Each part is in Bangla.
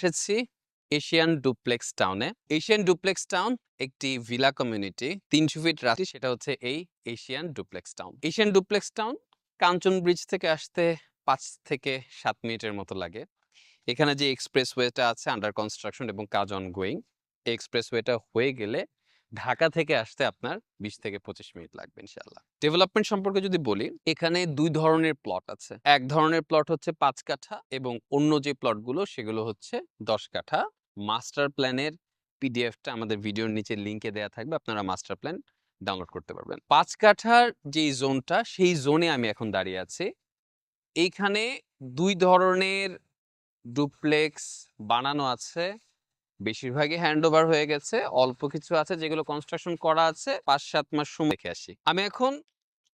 এসেছি এশিয়ান ডুপ্লেক্স টাউনে। এশিয়ান ডুপ্লেক্স টাউন একটি ভিলা কমিউনিটি, তিনশো ফিট রাত্রি সেটা হচ্ছে এই Asian duplex town. Asian duplex town Kanchan bridge থেকে আসতে পাঁচ থেকে সাত মিনিটের মতো লাগে। এখানে যে এক্সপ্রেসওয়েটা আছে আন্ডার কনস্ট্রাকশন এবং কাজ অন গোয়িং এই এক্সপ্রেসওয়েটা হয়ে গেলে ঢাকা থেকে আসতে আপনার বিশ থেকে পঁচিশ মিনিট লাগবে ইনশাল্লাহ। ডেভেলপমেন্ট সম্পর্কে যদি বলি, এখানে দুই ধরনের প্লট আছে। এক ধরনের প্লট হচ্ছে পাঁচ কাঠা এবং অন্য যে প্লটগুলো সেগুলো হচ্ছে দশ কাঠা। মাস্টার প্ল্যানের পিডিএফটা আমাদের ভিডিওর নিচে লিঙ্কে দেওয়া থাকবে, আপনারা মাস্টার প্ল্যান ডাউনলোড করতে পারবেন। পাঁচ কাঠার যে জোনটা, সেই জোনে আমি এখন দাঁড়িয়ে আছি। এইখানে দুই ধরনের ডুপ্লেক্স বানানো আছে। বেশিরভাগই হ্যান্ড ওভার হয়ে গেছে। অল্প কিছু আছে যেগুলো কনস্ট্রাকশন করা আছে। পাঁচ সাত মাস সময় রেখে আসি। আমি এখন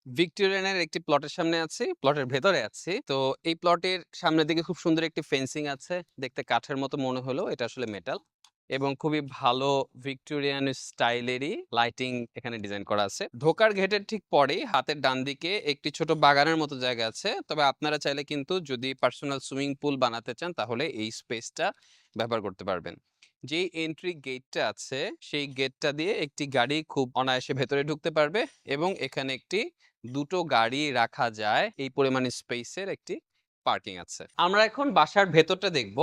ভিক্টোরিয়ানের একটি প্লটের সামনে আছি প্লটের ভেতরে আছি। তো এই প্লটের সামনের দিকে খুব সুন্দর একটি ফেন্সিং আছে। দেখতে কাঠের মতো মনে হলো এটা আসলে মেটাল এবং খুবই ভালো ভিক্টোরিয়ান স্টাইলেরই লাইটিং এখানে ডিজাইন করা আছে। ঢোকার গেটের ঠিক পরেই হাতের ডান দিকে একটি ছোট বাগানের মতো জায়গা আছে। তবে আপনারা চাইলে কিন্তু যদি পার্সোনাল সুইমিং পুল বানাতে চান তাহলে এই স্পেসটা ব্যবহার করতে পারবেন। যে এন্ট্রি গেটটা আছে, সেই গেটটা দিয়ে একটি গাড়ি খুব অনায়াসে ভেতরে ঢুকতে পারবে এবং এখানে একটি দুটো গাড়ি রাখা যায়, এই পরিমাণ স্পেসের একটি পার্কিং আছে। আমরা এখন বাসার ভেতরটা দেখব।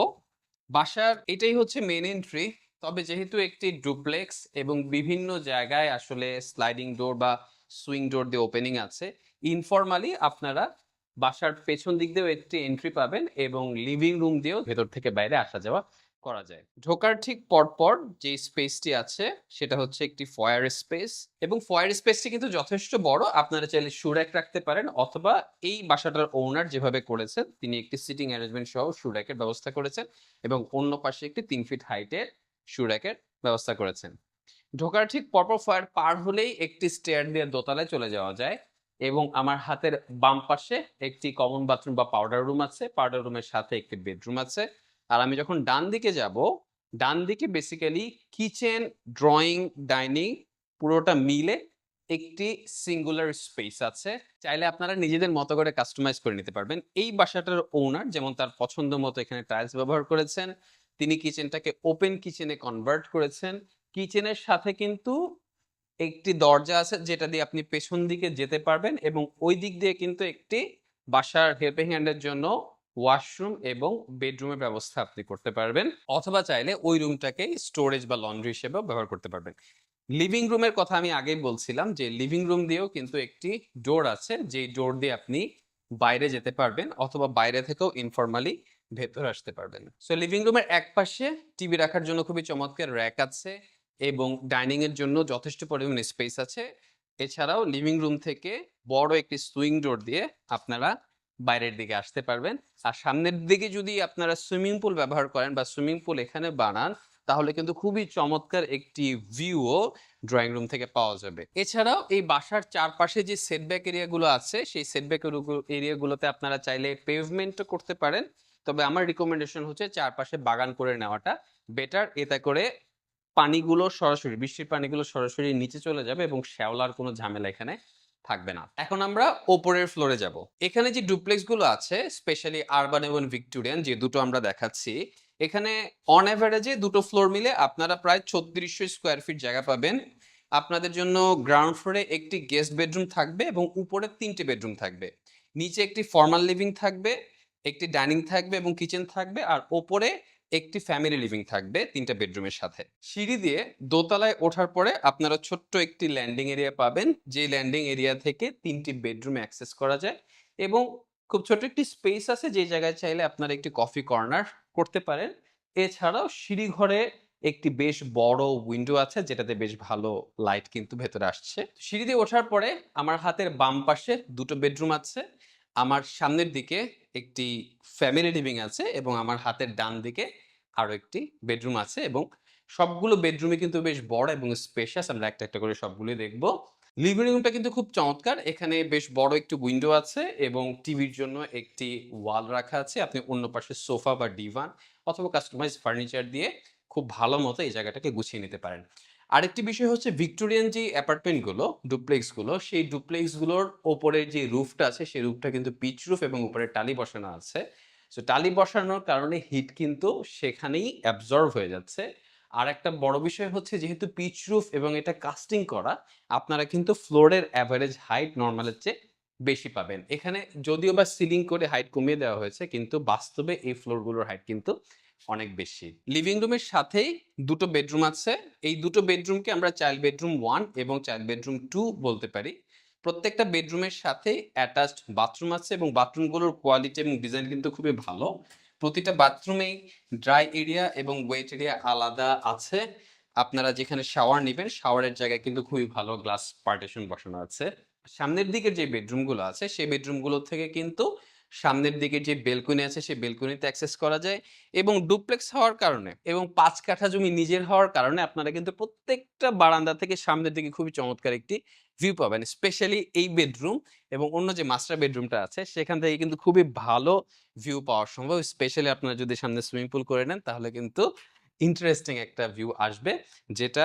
বাসার এটাই হচ্ছে মেন এন্ট্রি তবে যেহেতু একটি ডুপ্লেক্স এবং বিভিন্ন জায়গায় আসলে স্লাইডিং ডোর বা সুইং ডোর দিয়ে ওপেনিং আছে ইনফরমালি আপনারা বাসার পেছন দিক দিয়েও একটি এন্ট্রি পাবেন এবং লিভিং রুম দিয়েও ভেতর থেকে বাইরে আসা যাওয়া করা যায়। ঢোকার ঠিক পরপর যে স্পেসটি আছে, সেটা হচ্ছে একটি ফয়ার স্পেস এবং ফয়ার স্পেসটি কিন্তু যথেষ্ট বড়। আপনারা চাইলে সুরেক রাখতে পারেন অথবা এই বাসাটার ওনার যেভাবে করেছেন, তিনি একটি সিটিং অ্যারেঞ্জমেন্ট সহ সুরেকের ব্যবস্থা করেছেন এবং অন্য পাশে একটি তিন ফিট হাইটের সুরেকের ব্যবস্থা করেছেন। ঢোকার ঠিক পরপর ফায়ার পার হলেই একটি স্টেয়ার দিয়ে দোতলায় চলে যাওয়া যায় এবং আমার হাতের বাম পাশে একটি কমন বাথরুম বা পাউডার রুম আছে। পাউডার রুমের সাথে একটি বেডরুম আছে। আর আমি যখন ডান দিকে যাব, ডান দিকে বেসিক্যালি কিচেন ড্রয়িং ডাইনিং পুরোটা মিলে একটি সিঙ্গুলার স্পেস আছে। চাইলে আপনারা নিজেদের মতো করে কাস্টমাইজ করে নিতে পারবেন। এই বাসাটার ওনার যেমন তার পছন্দ মতো এখানে টাইলস ব্যবহার করেছেন, তিনি কিচেনটাকে ওপেন কিচেনে কনভার্ট করেছেন। কিচেনের সাথে কিন্তু একটি দরজা আছে যেটা দিয়ে আপনি পেছন দিকে যেতে পারবেন এবং ওই দিক দিয়ে কিন্তু একটি বাসার হেল্পিং হ্যান্ডের জন্য ওয়াশরুম এবং বেডরুমের ব্যবস্থা আপনি করতে পারবেন, অথবা চাইলে ওই রুমটাকে স্টোরেজ বা লন্ড্রি হিসেবেও ব্যবহার করতে পারবেন। লিভিং রুমের কথা আমি আগেই বলছিলাম যে, লিভিং রুম দিয়েও কিন্তু একটি ডোর আছে যে ডোর দিয়ে আপনি বাইরে যেতে পারবেন অথবা বাইরে থেকেও ইনফরমালি ভেতর আসতে পারবেন। সো লিভিং রুমের এক পাশে টিভি রাখার জন্য খুবই চমৎকার র্যাক আছে এবং ডাইনিং এর জন্য যথেষ্ট পরিমাণ স্পেস আছে। এছাড়াও লিভিং রুম থেকে বড় একটি সুইং ডোর দিয়ে আপনারা বাইরের দিকে আসতে পারবেন। আর সামনের দিকে যদি আপনারা সুইমিং পুল ব্যবহার করেন বা সুইমিং পুল এখানে বানান, তাহলে কিন্তু খুবই চমৎকার একটি ভিউও ড্রয়িং রুম থেকে পাওয়া যাবে। এছাড়াও এই বাসার চারপাশে যে সেটব্যাক এরিয়াগুলো আছে, সেই সেটব্যাক এরিয়াগুলোতে আপনারা চাইলে পেভমেন্টও করতে পারেন। তবে আমার রিকমেন্ডেশন হচ্ছে চারপাশে বাগান করে নেওয়াটা বেটার এতে করে পানিগুলো সরাসরি, বৃষ্টির পানিগুলো সরাসরি নিচে চলে যাবে এবং শ্যাওলার কোনো ঝামেলা এখানে থাকবে না। এখন আমরা ওপরের ফ্লোরে যাব। এখানে যে ডুপ্লেক্সগুলো আছে স্পেশালি আরবান এবং ভিক্টোরিয়ান যে দুটো আমরা দেখাচ্ছি, এখানে অন অ্যাভারেজে দুটো ফ্লোর মিলে আপনারা প্রায় ছত্রিশশো স্কোয়ার ফিট জায়গা পাবেন। আপনাদের জন্য গ্রাউন্ড ফ্লোরে একটি গেস্ট বেডরুম থাকবে এবং উপরে তিনটে বেডরুম থাকবে। নিচে একটি ফর্মাল লিভিং থাকবে, একটি ডাইনিং থাকবে এবং কিচেন থাকবে, আর ওপরে একটি ফ্যামিলি লিভিং থাকবে তিনটা বেডরুমের সাথে। সিঁড়ি দিয়ে দোতলায় ওঠার পরে আপনারা ছোট্ট একটি ল্যান্ডিং এরিয়া পাবেন যে ল্যান্ডিং এরিয়া থেকে তিনটি বেডরুমে অ্যাক্সেস করা যায় এবং খুব ছোট একটি স্পেস আছে যে জায়গায় চাইলে আপনারা একটি কফি কর্নার করতে পারেন। এছাড়াও সিঁড়ি ঘরে একটি বেশ বড় উইন্ডো আছে, যেটাতে বেশ ভালো লাইট কিন্তু ভেতরে আসছে। সিঁড়ি দিয়ে ওঠার পরে আমার হাতের বাম পাশে দুটো বেডরুম আছে, আমার সামনের দিকে একটি ফ্যামিলি লিভিং আছে এবং আমার হাতের ডান দিকে আরও একটি বেডরুম আছে এবং সবগুলো বেডরুমে কিন্তু বেশ বড় এবং স্পেশাস আমরা একটা একটা করে সবগুলোই দেখব। লিভিং রুমটা কিন্তু খুব চমৎকার। এখানে বেশ বড় একটি উইন্ডো আছে এবং টিভির জন্য একটি ওয়াল রাখা আছে। আপনি অন্য পাশে সোফা বা ডিভান অথবা কাস্টমাইজ ফার্নিচার দিয়ে খুব ভালো মতো এই জায়গাটাকে গুছিয়ে নিতে পারেন। আরেকটি বিষয় হচ্ছে ভিক্টোরিয়ান যে অ্যাপার্টমেন্টগুলো ডুপ্লেক্সগুলো সেই ডুপ্লেক্সগুলোর ওপরে যে রুফটা আছে, সেই রুফটা কিন্তু পিচ রুফ এবং উপরে টালি বসানো আছে। সো টালি বসানোর কারণে হিট কিন্তু সেখানেই অ্যাবজর্ব হয়ে যাচ্ছে। আর একটা বড় বিষয় হচ্ছে যেহেতু পিচ রুফ এবং এটা কাস্টিং করা, আপনারা কিন্তু ফ্লোরের অ্যাভারেজ হাইট নর্মালের চেয়ে বেশি পাবেন। এখানে যদিও বা সিলিং করে হাইট কমিয়ে দেওয়া হয়েছে, কিন্তু বাস্তবে এই ফ্লোরগুলোর হাইট কিন্তু অনেক বেশি। লিভিং রুমের সাথেই দুটো বেডরুম আছে। এই দুটো বেডরুমকে আমরা চাইল্ড বেডরুম ওয়ান এবং চাইল্ড বেডরুম টু বলতে পারি। প্রত্যেকটা বেডরুমের সাথে অ্যাটাচড বাথরুম আছে এবং বাথরুমগুলোর কোয়ালিটি এবং ডিজাইন কিন্তু খুবই ভালো। প্রতিটা বাথরুমেই ড্রাই এরিয়া এবং ওয়েট এরিয়া আলাদা আছে। আপনারা যেখানে শাওয়ার নেবেন শাওয়ারের জায়গায় কিন্তু খুবই ভালো গ্লাস পার্টিশন বসানো আছে। সামনের দিকের যে বেডরুমগুলো আছে, সেই বেডরুমগুলো থেকে কিন্তু সামনের দিকে যে বেলকনি আছে, সেই বেলকনিতে অ্যাক্সেস করা যায় এবং ডুপ্লেক্স হওয়ার কারণে এবং পাঁচ কাঠা জমি নিজের হওয়ার কারণে আপনারা কিন্তু প্রত্যেকটা বারান্দা থেকে সামনের দিকে খুবই চমৎকার একটি ভিউ পাবেন স্পেশালি এই বেডরুম এবং অন্য যে মাস্টার বেডরুমটা আছে, সেখান থেকে কিন্তু খুবই ভালো ভিউ পাওয়া সম্ভব স্পেশালি আপনারা যদি সামনে সুইমিং পুল করে নেন, তাহলে কিন্তু ইন্টারেস্টিং একটা ভিউ আসবে, যেটা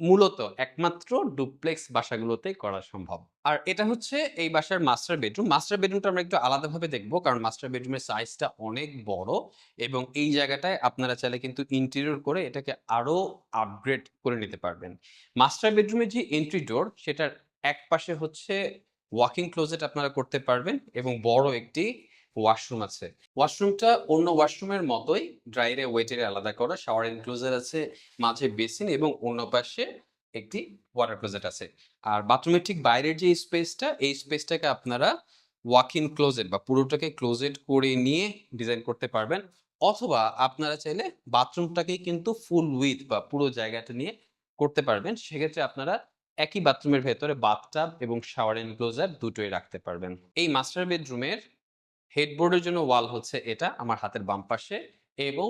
মূলত একমাত্র ডুপ্লেক্স বাসাগুলোতে করা সম্ভব। আর এটা হচ্ছে এই বাসার মাস্টার বেডরুম মাস্টার বেডরুমটা আমরা একটু আলাদাভাবে দেখব, কারণ মাস্টার বেডরুমের সাইজটা অনেক বড় এবং এই জায়গাটায় আপনারা চাইলে কিন্তু ইন্টেরিয়র করে এটাকে আরও আপগ্রেড করে নিতে পারবেন। মাস্টার বেডরুমের যে এন্ট্রি ডোর সেটার এক পাশে হচ্ছে ওয়াকিং ক্লোজেট আপনারা করতে পারবেন এবং বড় একটি ওয়াশরুম আছে। ওয়াশরুমটা অন্য ওয়াশরুমের মতোই ড্রাইরে ওয়েটের আলাদা করা শাওয়ার এনক্লোজার আছে, মাঝে বেসিন এবং অন্য পাশে একটি ওয়াটার ক্লোজেট আছে। আর বাথরুমের ঠিক বাইরের যে স্পেসটা এই স্পেসটাকে আপনারা ওয়াক ইন ক্লোজেট বা পুরোটাকে ক্লোজেট করে নিয়ে ডিজাইন করতে পারবেন। অথবা আপনারা চাইলে বাথরুমটাকেই কিন্তু ফুল উইথ বা পুরো জায়গাটা নিয়ে করতে পারবেন। সেক্ষেত্রে আপনারা একই বাথরুমের ভেতরে বাথটাব এবং শাওয়ার এনক্লোজার দুটোই রাখতে পারবেন। এই মাস্টার বেডরুমের হেডবোর্ডের জন্য ওয়াল হচ্ছে এটা আমার হাতের বাম পাশে এবং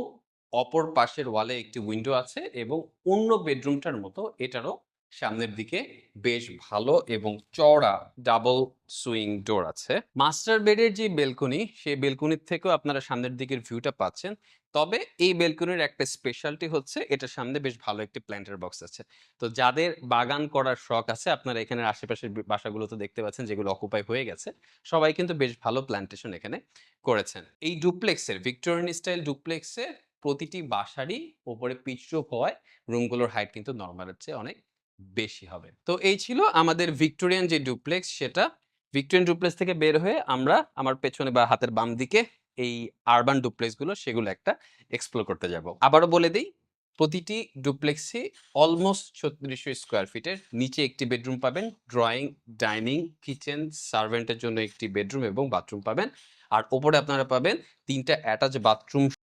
অপর পাশের ওয়ালে একটি উইন্ডো আছে এবং অন্য বেডরুমটার মতো এটারও সামনের দিকে বেশ ভালো এবং চওড়া ডাবল সুইং ডোর আছে। মাস্টার বেডের যে বেলকনি সেই বেলকনির থেকেও আপনারা সামনের দিকের ভিউটা পাচ্ছেন। তবে এই বেলকনির একটা স্পেশালটি হচ্ছে এটার সামনে বেশ ভালো একটি প্ল্যান্টের বক্স আছে। তো যাদের বাগান করার শখ আছে, আপনারা এখানে আশেপাশের বাসাগুলোতে দেখতে পাচ্ছেন যেগুলো অকুপাই হয়ে গেছে, সবাই কিন্তু বেশ ভালো প্ল্যান্টেশন এখানে করেছেন। এই ডুপ্লেক্সের ভিক্টোরিয়ান স্টাইল ডুপ্লেক্সের প্রতিটি বাসারই ওপরে পিচরুপ হওয়ায় রুমগুলোর হাইট কিন্তু নর্মালের চেয়ে অনেক বেশি হবে। তো এই ছিল আমাদের ভিক্টোরিয়ান যে ডুপ্লেক্স সেটা ভিক্টোরিয়ান ডুপ্লেক্স থেকে বের হয়ে আমরা আমার পেছনে বা হাতের বাম দিকে এই আরবান ডুপ্লেক্সগুলো সেগুলো একটা এক্সপ্লোর করতে যাব। আবারও বলে দিই, প্রতিটি ডুপ্লেক্সে অলমোস্ট ছত্রিশশো স্কোয়ার ফিটের নিচে একটি বেডরুম পাবেন ড্রয়িং ডাইনিং কিচেন সার্ভেন্টের জন্য একটি বেডরুম এবং বাথরুম পাবেন। আর ওপরে আপনারা পাবেন তিনটা অ্যাটাচ বাথরুম